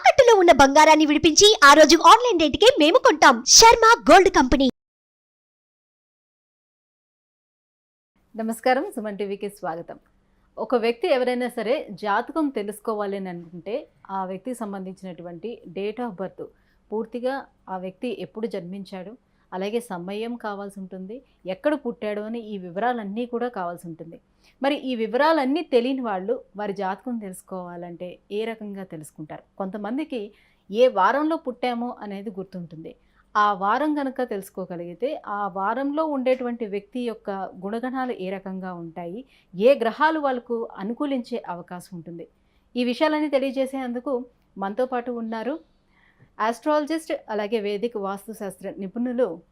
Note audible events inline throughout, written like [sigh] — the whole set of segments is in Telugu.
తాకట్టులో ఉన్న బంగారాన్ని విడిపించి ఆ రోజు ఆన్లైన్ రేటుకే మేము కొంటాం. Sharma gold company. నమస్కారం సుమన్ టీవీకి స్వాగతం. ఒక వ్యక్తి ఎవరైనా సరే జాతకం తెలుసుకోవాలి అని అనుకుంటే ఆ వ్యక్తికి సంబంధించినటువంటి డేట్ ఆఫ్ బర్త్ పూర్తిగా ఆ వ్యక్తి ఎప్పుడు జన్మించాడు? అలాగే సమయం కావాల్సి ఉంటుంది. ఎక్కడ పుట్టాడు అని ఈ వివరాలన్నీ కూడా కావాల్సి ఉంటుంది. మరి ఈ వివరాలన్నీ తెలియని వాళ్ళు వారి జాతకం తెలుసుకోవాలంటే ఏ రకంగా తెలుసుకుంటారు? కొంతమందికి ఏ వారంలో పుట్టామో అనేది గుర్తుంటుంది. ఆ వారం కనుక తెలుసుకోగలిగితే ఆ వారంలో ఉండేటువంటి వ్యక్తి యొక్క గుణగణాలు ఏ రకంగా ఉంటాయి? ఏ గ్రహాలు వాళ్ళకు అనుకూలించే అవకాశం ఉంటుంది? ఈ విషయాలన్నీ తెలియజేసేందుకు మనతో పాటు ఉన్నారు ఆస్ట్రాలజిస్ట్ అలాగే వేదిక వాస్తు శాస్త్ర నిపుణులు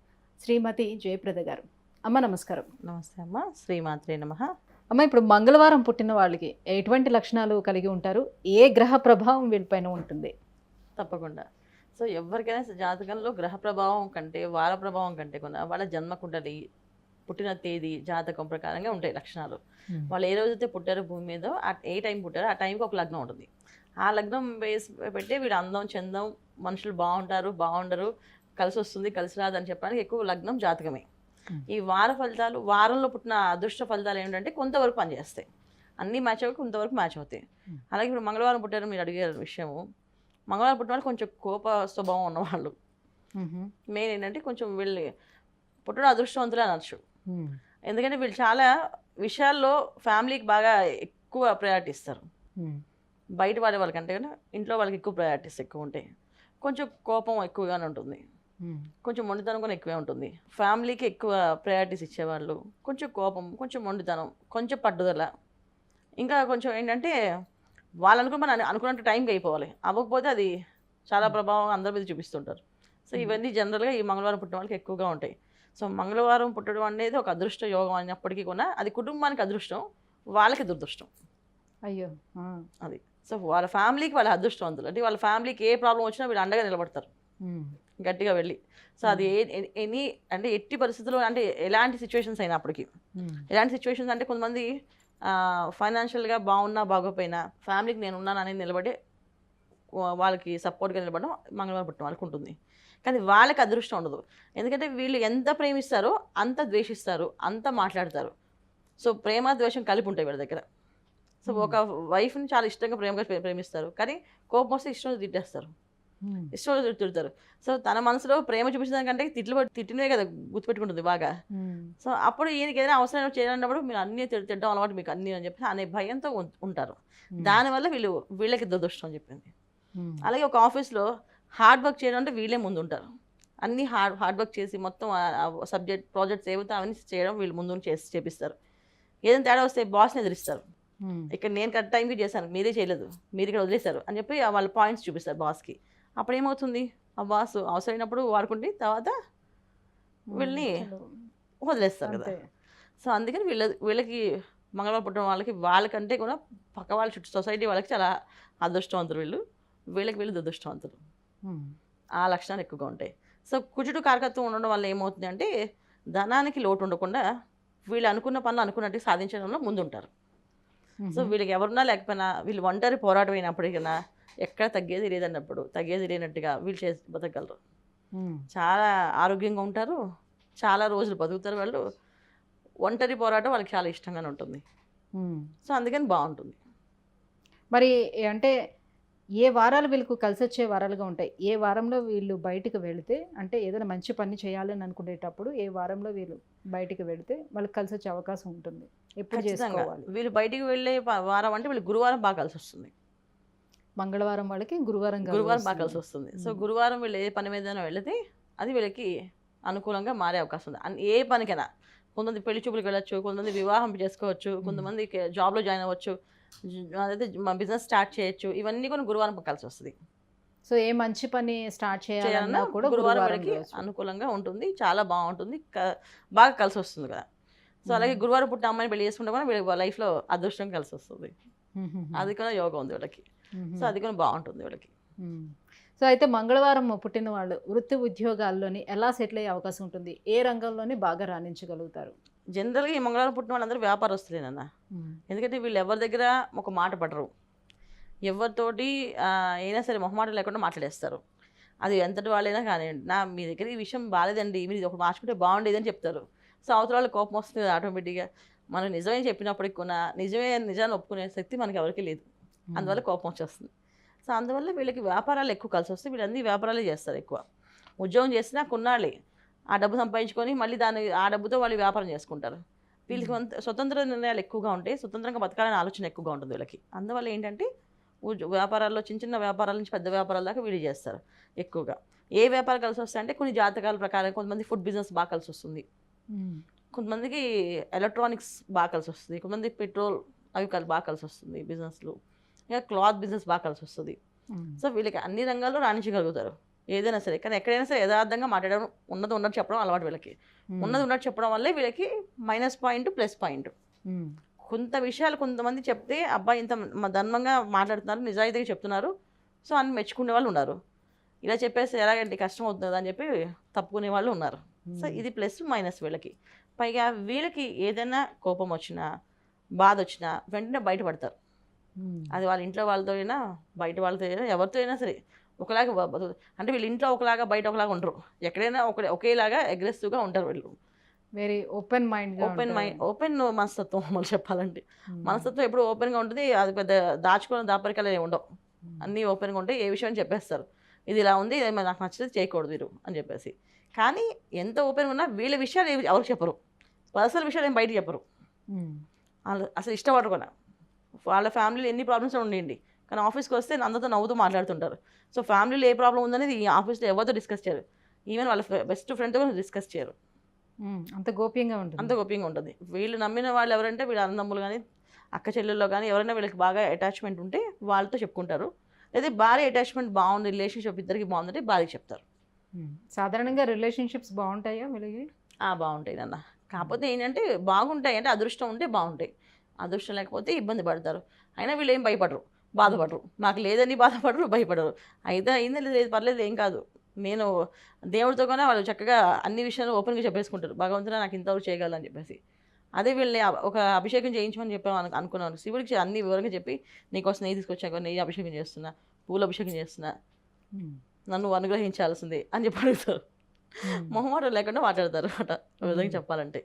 శ్రీమతి జయప్రద గారు. అమ్మ నమస్కారం. నమస్తే అమ్మ. శ్రీమాత్రే నమ. అమ్మ ఇప్పుడు మంగళవారం పుట్టిన వాళ్ళకి ఎటువంటి లక్షణాలు కలిగి ఉంటారు? ఏ గ్రహ ప్రభావం వీళ్ళపైన ఉంటుంది? తప్పకుండా. సో ఎవరికైనా జాతకంలో గ్రహ ప్రభావం కంటే వార ప్రభావం కంటే కూడా వాళ్ళ జన్మ కుండలి పుట్టిన తేదీ జాతకం ప్రకారంగా ఉంటాయి లక్షణాలు. వాళ్ళు ఏ రోజైతే పుట్టారో భూమి మీద ఏ టైం పుట్టారో ఆ టైంకి ఒక లగ్నం ఉంటుంది. ఆ లగ్నం వేసి పెట్టి వీడు అందం చందం మనుషులు బాగుంటారు బాగుండరు కలిసి వస్తుంది కలిసి రాదు అని చెప్పడానికి ఎక్కువ లగ్నం జాతకమే. ఈ వార ఫలితాలు వారంలో పుట్టిన అదృష్ట ఫలితాలు ఏంటంటే కొంతవరకు పనిచేస్తాయి అన్నీ మ్యాచ్ అవ్వక కొంతవరకు మ్యాచ్ అవుతాయి. అలాగే ఇప్పుడు మంగళవారం పుట్టారు మీరు అడిగారు విషయము. మంగళవారం పుట్టిన వాళ్ళు కొంచెం కోప స్వభావం ఉన్నవాళ్ళు. మెయిన్ ఏంటంటే కొంచెం వీళ్ళు పుట్టడం అదృష్టవంతులు అనొచ్చు. ఎందుకంటే వీళ్ళు చాలా విషయాల్లో ఫ్యామిలీకి బాగా ఎక్కువ ప్రయారిటీ ఇస్తారు. బయట వాళ్ళ వాళ్ళకంటే కన్నా ఇంట్లో వాళ్ళకి ఎక్కువ ప్రయారిటీస్ ఎక్కువ ఉంటాయి. కొంచెం కోపం ఎక్కువగానే ఉంటుంది. కొంచెం మొండితనం కూడా ఎక్కువే ఉంటుంది. ఫ్యామిలీకి ఎక్కువ ప్రయారిటీస్ ఇచ్చేవాళ్ళు కొంచెం కోపం కొంచెం మొండితనం కొంచెం పట్టుదల. ఇంకా కొంచెం ఏంటంటే వాళ్ళు అనుకుని మనం అనుకున్నట్టు టైంకి అయిపోవాలి అవ్వకపోతే అది చాలా ప్రభావం అందరి మీద చూపిస్తుంటారు. సో ఇవన్నీ జనరల్గా ఈ మంగళవారం పుట్టిన వాళ్ళకి ఎక్కువగా ఉంటాయి. సో మంగళవారం పుట్టడం అనేది ఒక అదృష్ట యోగం అయినప్పటికీ కూడా అది కుటుంబానికి అదృష్టం వాళ్ళకి దురదృష్టం. అయ్యో. అది. సో వాళ్ళ ఫ్యామిలీకి వాళ్ళ అదృష్టవంతులు అంటే వాళ్ళ ఫ్యామిలీకి ఏ ప్రాబ్లం వచ్చినా వీళ్ళు అండగా నిలబడతారు. గట్టిగా వెళ్ళి. సో అది ఎనీ అంటే ఎట్టి పరిస్థితుల్లో అంటే ఎలాంటి సిచ్యువేషన్స్ అయినప్పటికీ. ఎలాంటి సిచ్యువేషన్స్ అంటే కొంతమంది ఫైనాన్షియల్గా బాగున్నా బాగోపోయినా ఫ్యామిలీకి నేను ఉన్నాను అనేది నిలబడి వాళ్ళకి సపోర్ట్గా నిలబడడం మంగళవారం పుట్టిన వాళ్ళకి ఉంటుంది. కానీ వాళ్ళకి అదృష్టం ఉండదు. ఎందుకంటే వీళ్ళు ఎంత ప్రేమిస్తారో అంత ద్వేషిస్తారు అంత మాట్లాడతారు. సో ప్రేమ ద్వేషం కలిపి ఉంటాయి వీళ్ళ దగ్గర. సో ఒక వైఫ్ని చాలా ఇష్టంగా ప్రేమగా ప్రే- ప్రేమిస్తారు కానీ కోపం వస్తే ఇష్టం తిట్టేస్తారు ఉమ్. ఇష్టం తిడతారు సో తన మనసులో ప్రేమ చూపించడానికంటే తిట్లు తిట్టినవే కదా గుర్తుపెట్టుకుంటుంది బాగా ఉమ్. సో అప్పుడు ఈయనకి ఏదైనా అవసరం చేయాలన్నప్పుడు మీరు అన్నీ తిట్టడం అలవాటు మీకు అన్నీ అని చెప్పి అనే భయంతో ఉంటారు. దానివల్ల వీళ్ళు వీళ్ళకి దురదృష్టం అని చెప్పింది. అలాగే ఒక ఆఫీస్లో హార్డ్ వర్క్ చేయడం అంటే వీళ్ళే ముందు ఉంటారు అన్ని హార్డ్ హార్డ్ వర్క్ చేసి మొత్తం సబ్జెక్ట్ ప్రాజెక్ట్స్ ఏవైతే అవన్నీ చేయడం వీళ్ళు ముందు చేసి చేపిస్తారు ఏదైనా తేడా వస్తే బాస్ని ఎదిరిస్తారు. ఇక్కడ నేను కరెక్ట్ టైంకి చేశాను మీరే చేయలేదు మీరు ఇక్కడ వదిలేశారు అని చెప్పి వాళ్ళ పాయింట్స్ చూపిస్తారు బాస్కి. అప్పుడు ఏమవుతుంది ఆ బాస్ అవసరమైనప్పుడు వాడుకుంటే తర్వాత వీళ్ళని. వదిలేస్తారు. కదా. సో అందుకని వీళ్ళ వీళ్ళకి మంగళవారం పుట్టిన వాళ్ళకి వాళ్ళకంటే కూడా పక్క వాళ్ళ చుట్టూ సొసైటీ వాళ్ళకి చాలా అదృష్టవంతులు వీళ్ళు. వీళ్ళకి వీళ్ళు దురదృష్టవంతులు. ఆ లక్షణాలు ఎక్కువగా ఉంటాయి. సో కుజుడు కారకత్వం ఉండడం వల్ల ఏమవుతుంది అంటే ధనానికి లోటు ఉండకుండా వీళ్ళు అనుకున్న పనులు అనుకున్నట్టు సాధించడంలో ముందుంటారు. సో. వీళ్ళకి ఎవరున్నా లేకపోయినా వీళ్ళు ఒంటరి పోరాటం అయినప్పటికైనా ఎక్కడ తగ్గేది లేదన్నప్పుడు తగ్గేది లేనట్టుగా వీళ్ళు చేసి బతకగలరు. చాలా ఆరోగ్యంగా ఉంటారు చాలా రోజులు బతుకుతారు వాళ్ళు ఒంటరి పోరాటం వాళ్ళకి చాలా ఇష్టంగానే ఉంటుంది. సో అందుకని బాగుంటుంది మరి అంటే ఏ వారాలు వీళ్ళకు కలిసి వచ్చే వారాలుగా ఉంటాయి. ఏ వారంలో వీళ్ళు బయటికి వెళితే అంటే ఏదైనా మంచి పని చేయాలని అనుకునేటప్పుడు ఏ వారంలో వీళ్ళు బయటికి వెళితే వాళ్ళకి కలిసి వచ్చే అవకాశం ఉంటుంది. ఎప్పుడు చేసుకోవాలి? వీళ్ళు బయటికి వెళ్ళే వారం అంటే వీళ్ళు గురువారం బాగా కలిసి వస్తుంది మంగళవారం వాళ్ళకి గురువారం గురువారం బాగా వస్తుంది. కలిసి వస్తుంది సో. గురువారం వీళ్ళు ఏ పని మీద వెళితే అది వీళ్ళకి అనుకూలంగా మారే అవకాశం ఉంది. అన్- ఏ పనికైనా. కొంతమంది పెళ్ళి చూపులకు వెళ్ళొచ్చు కొంతమంది వివాహం చేసుకోవచ్చు కొంతమంది జాబ్లో జాయిన్ అవ్వచ్చు. అదైతే బిజినెస్ స్టార్ట్ చేయొచ్చు. ఇవన్నీ కూడా గురువారం కలిసి వస్తుంది. సో ఏ మంచి పని స్టార్ట్ చేయాలన్నా కూడా గురువారం రోజు. అనుకూలంగా ఉంటుంది. చాలా బాగుంటుంది. బాగా కలిసి వస్తుంది కదా. సో అలాగే. గురువారం పుట్టిన అమ్మాయిని పెళ్ళి చేసుకుంటే కూడా వీళ్ళకి లైఫ్లో అదృష్టం కలిసి వస్తుంది. అది కూడా యోగం ఉంది వీళ్ళకి. సో అది కూడా బాగుంటుంది వీళ్ళకి. సో అయితే మంగళవారం పుట్టిన వాళ్ళు వృత్తి ఉద్యోగాల్లోని ఎలా సెటిల్ అయ్యే అవకాశం ఉంటుంది? ఏ రంగంలోని బాగా రాణించగలుగుతారు? జనరల్గా ఈ మంగళవారం పుట్టిన వాళ్ళందరూ వ్యాపారస్తులేనన్న ఎందుకంటే వీళ్ళు ఎవరి దగ్గర ఒక మాట పడరు. ఎవరితోటి అయినా సరే మొహమాటం లేకుండా మాట్లాడేస్తారు. అది ఎంతటి వాళ్ళైనా కానివ్వండి. నా మీ దగ్గర ఈ విషయం బాగాలేదండి మీరు ఇది ఒకటి మార్చుకుంటే బాగుండేది అని చెప్తారు. సో అవతల వాళ్ళకి కోపం వస్తుంది ఆటోమేటిక్గా. మనం నిజమే చెప్పినప్పటికి కూడా నిజమే నిజాన్ని ఒప్పుకునే శక్తి మనకి ఎవరికీ లేదు. అందువల్ల కోపం వచ్చేస్తుంది. సో అందువల్ల వీళ్ళకి వ్యాపారాలు ఎక్కువ కలిసి వస్తే వీళ్ళు అన్ని వ్యాపారాలే చేస్తారు ఎక్కువ. ఉద్యోగం చేసినా కొన్నాళ్ళే. ఆ డబ్బు సంపాదించుకొని మళ్ళీ దాని ఆ డబ్బుతో వాళ్ళు వ్యాపారం చేసుకుంటారు. వీళ్ళకి స్వతంత్ర నిర్ణయాలు ఎక్కువగా ఉంటాయి. స్వతంత్రంగా బతకాలనే ఆలోచన ఎక్కువగా ఉంటుంది వీళ్ళకి. అందువల్ల ఏంటంటే వ్యాపారాల్లో చిన్న చిన్న వ్యాపారాల నుంచి పెద్ద వ్యాపారాల దాకా వీళ్ళు చేస్తారు ఎక్కువగా. ఏ వ్యాపారం కలిసి వస్తాయి అంటే కొన్ని జాతకాల ప్రకారం కొంతమంది ఫుడ్ బిజినెస్ బాగా కలిసి వస్తుంది. కొంతమందికి ఎలక్ట్రానిక్స్ బాగా కలిసి వస్తుంది. కొంతమంది పెట్రోల్ అవి బాగా కలిసి వస్తుంది బిజినెస్లు. ఇంకా క్లాత్ బిజినెస్ బాగా కలిసి వస్తుంది. సో వీళ్ళకి అన్ని రంగాల్లో రాణించగలుగుతారు. ఏదైనా సరే కానీ ఎక్కడైనా సరే యథార్థంగా మాట్లాడడం ఉన్నది ఉన్నట్టు చెప్పడం అలవాటు వీళ్ళకి. ఉన్నది ఉన్నట్టు చెప్పడం వల్లే వీళ్ళకి మైనస్ పాయింట్ ప్లస్ పాయింట్ కొంత విషయాలు కొంతమంది చెప్తే అబ్బాయి ఇంత ధర్మంగా మాట్లాడుతున్నారు నిజాయితీగా చెప్తున్నారు. సో అని మెచ్చుకునే వాళ్ళు ఉన్నారు. ఇలా చెప్పేసి ఎలాగంటే కష్టం అవుతుంది అని చెప్పి తప్పుకునే వాళ్ళు ఉన్నారు. సో ఇది ప్లస్ మైనస్ వీళ్ళకి. పైగా వీళ్ళకి ఏదైనా కోపం వచ్చినా బాధ వచ్చినా వెంటనే బయటపడతారు. అది వాళ్ళ ఇంట్లో వాళ్ళతో అయినా బయట వాళ్ళతో అయినా ఎవరితో అయినా సరే. ఒకలాగా అంటే వీళ్ళు ఇంట్లో ఒకలాగా బయట ఒకలాగా ఉండరు. ఎక్కడైనా ఒక ఒకేలాగా అగ్రెసివ్గా ఉంటారు వీళ్ళు. Very open mind open mind open మనస్తత్వం [laughs] మనం చెప్పాలంటే. మనస్తత్వం ఎప్పుడు ఓపెన్గా ఉంటుంది అది పెద్ద దాచుకున్న దాపరికలు ఏమి ఉండవు అన్నీ ఓపెన్గా ఉంటాయి ఏ విషయం చెప్పేస్తారు. ఇది ఇలా ఉంది ఇది నాకు నచ్చలేదు చేయకూడదు మీరు అని చెప్పేసి. కానీ ఎంత ఓపెన్ ఉన్నా వీళ్ళ విషయాలు ఏవి ఎవరికి చెప్పరు. పర్సనల్ విషయాలు ఏం బయట చెప్పరు. అసలు ఇష్టపడరు కూడా. వాళ్ళ ఫ్యామిలీలో ఎన్ని ప్రాబ్లమ్స్ ఉండండి కానీ ఆఫీస్కి వస్తే అందరితో నవ్వుతూ మాట్లాడుతుంటారు. సో ఫ్యామిలీలో ఏ ప్రాబ్లం ఉందనేది ఈ ఆఫీస్లో ఎవరితో డిస్కస్ చేయరు. ఈవెన్ వాళ్ళ బెస్ట్ ఫ్రెండ్తో కూడా డిస్కస్ చేయరు. అంత గోప్యంగా ఉంటుంది. అంత గోప్యంగా ఉంటుంది. వీళ్ళు నమ్మిన వాళ్ళు ఎవరంటే వీళ్ళ అన్నదమ్ములు కానీ అక్క చెల్లెల్లో కానీ ఎవరైనా వీళ్ళకి బాగా అటాచ్మెంట్ ఉంటే వాళ్ళతో చెప్పుకుంటారు. లేదా భార్య అటాచ్మెంట్ బాగుంది రిలేషన్షిప్ ఇద్దరికి బాగుందంటే భార్యకి చెప్తారు. సాధారణంగా రిలేషన్షిప్స్ బాగుంటాయా వీళ్ళకి? ఆ బాగుంటాయి నాన్న. కాకపోతే ఏంటంటే బాగుంటాయి అంటే అదృష్టం ఉంటే బాగుంటాయి. అదృష్టం లేకపోతే ఇబ్బంది పడతారు. అయినా వీళ్ళు ఏం భయపడరు బాధపడరు. మాకు లేదని బాధపడరు భయపడరు. అయితే అయింది లేదు పర్లేదు ఏం కాదు. నేను దేవుడితో కూడా వాళ్ళు చక్కగా అన్ని విషయాలు ఓపెన్గా చెప్పేసుకుంటారు. భగవంతుడా నాకు ఇంతవరకు చేయగలని చెప్పేసి. అదే వీళ్ళని ఒక అభిషేకం చేయించమని చెప్పాము అను అనుకున్నాను. శివుడికి అన్ని వివరంగా చెప్పి నీకోసం నెయ్యి తీసుకొచ్చాక నెయ్యి అభిషేకం చేస్తున్నా పూల అభిషేకం చేస్తున్నా. నన్ను అనుగ్రహించాల్సిందే అని చెప్పి అడుగుతారు. మొహమాటం లేకుండా మాట్లాడతారు అనమాట ఒక విధంగా చెప్పాలంటే.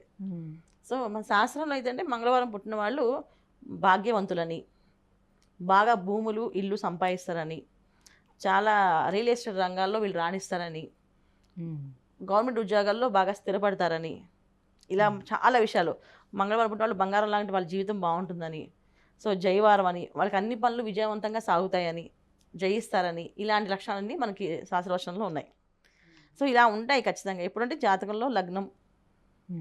సో మన శాస్త్రంలో అయితే అంటే మంగళవారం పుట్టిన వాళ్ళు భాగ్యవంతులని బాగా భూములు ఇల్లు సంపాదిస్తారని చాలా రియల్ ఎస్టేట్ రంగాల్లో వీళ్ళు రాణిస్తారని. గవర్నమెంట్ ఉద్యోగాల్లో బాగా స్థిరపడతారని ఇలా చాలా విషయాలు మంగళవారం పుట్టిన వాళ్ళు బంగారం లాంటి వాళ్ళ జీవితం బాగుంటుందని సో జయవారం అని వాళ్ళకి అన్ని పనులు విజయవంతంగా సాగుతాయని జయిస్తారని ఇలాంటి లక్షణాలన్నీ మనకి శాస్త్రవచనంలో ఉన్నాయి సో ఇలా ఉంటాయి ఖచ్చితంగా ఎప్పుడంటే జాతకంలో లగ్నం.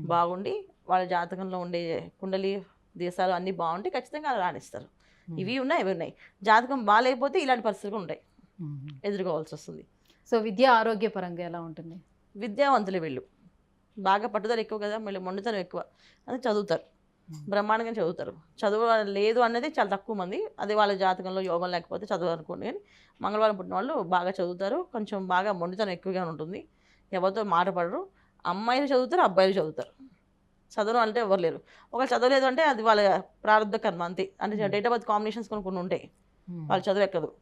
బాగుండి వాళ్ళ జాతకంలో ఉండే కుండలి దేశాలు అన్నీ బాగుంటే ఖచ్చితంగా అలా రాణిస్తారు. ఇవి ఉన్నాయి ఇవి ఉన్నాయి. జాతకం బాగాలేకపోతే ఇలాంటి పరిస్థితులు ఉంటాయి. ఎదుర్కోవాల్సి వస్తుంది. సో విద్య ఆరోగ్యపరంగా ఎలా ఉంటుంది? విద్యావంతులు వీళ్ళు. బాగా పట్టుదల ఎక్కువ కదా మళ్ళీ మొండితనం ఎక్కువ. అది చదువుతారు. బ్రహ్మాండంగా చదువుతారు. చదువు లేదు అన్నది చాలా తక్కువ మంది. అది వాళ్ళ జాతకంలో యోగం లేకపోతే చదువు అనుకోండి కానీ మంగళవారం పుట్టిన వాళ్ళు బాగా చదువుతారు. కొంచెం బాగా మొండితనం ఎక్కువగా ఉంటుంది. ఎవరితో మాట పడరు. అమ్మాయిలు చదువుతారు అబ్బాయిలు చదువుతారు. చదవడం అంటే ఎవరు లేరు. ఒకవేళ చదవలేదు అంటే అది వాళ్ళ ప్రారంభ కర్మ అంతే. అంటే Hmm. Date of birth combinations కొన్ని కొన్ని ఉంటాయి. వాళ్ళు చదువు ఎక్కదు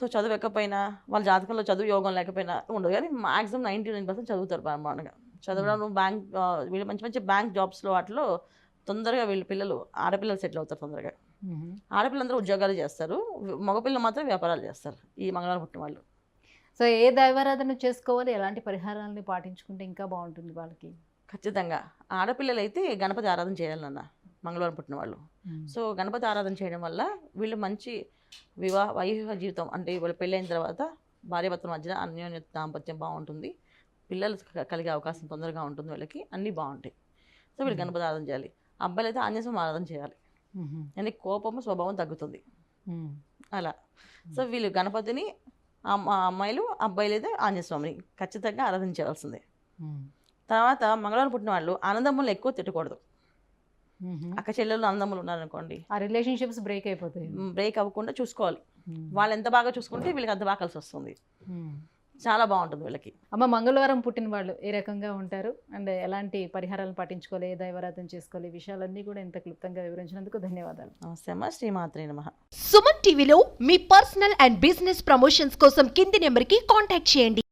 సో చదువు ఎక్కకపోయినా వాళ్ళ జాతకంలో చదువు యోగం లేకపోయినా ఉండదు. కానీ మాక్సిమం నైంటీ నైన్ పర్సెంట్ చదువుతారు బ్రహ్మాండంగా. చదవడం బ్యాంక్ వీళ్ళు మంచి మంచి బ్యాంక్ జాబ్స్లో వాటిలో తొందరగా వీళ్ళ పిల్లలు ఆడపిల్లలు సెటిల్ అవుతారు తొందరగా. ఉమ్. ఆడపిల్లందరూ ఉద్యోగాలు చేస్తారు. మగపిల్లలు మాత్రం వ్యాపారాలు చేస్తారు. ఈ మంగళవారం పుట్టిన వాళ్ళు. సో ఏ దైవారాధన చేసుకోవాలి? ఎలాంటి పరిహారాలని పాటించుకుంటే ఇంకా బాగుంటుంది వాళ్ళకి? ఖచ్చితంగా ఆడపిల్లలు అయితే గణపతి ఆరాధన చేయాలన్న మంగళవారం పుట్టిన వాళ్ళు. సో గణపతి ఆరాధన చేయడం వల్ల వీళ్ళు మంచి వివాహ వైవాహిక జీవితం అంటే వీళ్ళు పెళ్ళైన తర్వాత భార్యాభర్తల మధ్యన అన్యోన్య దాంపత్యం బాగుంటుంది పిల్లలు కలిగే అవకాశం తొందరగా ఉంటుంది వీళ్ళకి అన్నీ బాగుంటాయి సో వీళ్ళు. గణపతి ఆరాధన చేయాలి అబ్బాయిలు అయితే ఆంజనేయం ఆరాధన చేయాలి. ఎందుకంటే కోపము స్వభావం తగ్గుతుంది. అలా సో వీళ్ళు గణపతిని అమ్మ అమ్మాయిలు అబ్బాయిలు అయితే ఆంజనేయ స్వామిని ఖచ్చితంగా ఆరాధించవలసిందే ఉమ్. తర్వాత మంగళవారం పుట్టిన వాళ్ళు ఆనందములు ఎక్కువ తిట్టకూడదు. అక్క చెల్లెలు ఆనందములు ఉన్నారనుకోండి. ఆ రిలేషన్షిప్స్ బ్రేక్ అయిపోతాయి. బ్రేక్ అవ్వకుండా చూసుకోవాలి. వాళ్ళు ఎంత బాగా చూసుకుంటే వీళ్ళకి అంత బాగా కలిసి వస్తుంది. చాలా బాగుంటుంది వీళ్ళకి. అమ్మ మంగళవారం పుట్టిన వాళ్ళు ఏ రకంగా ఉంటారు? అండ్ ఎలాంటి పరిహారాలు పాటించుకోవాలి? ఏ దైవారాధన చేసుకోవాలి? విషయాలన్నీ కూడా ఇంత క్లుప్తంగా వివరించినందుకు ధన్యవాదాలు. నమస్తే అమ్మ. శ్రీమాత్రి నమ. సుమన్ టీవీలో మీ పర్సనల్ అండ్ బిజినెస్ ప్రమోషన్స్ కోసం కింది నెంబర్కి కాంటాక్ట్ చేయండి.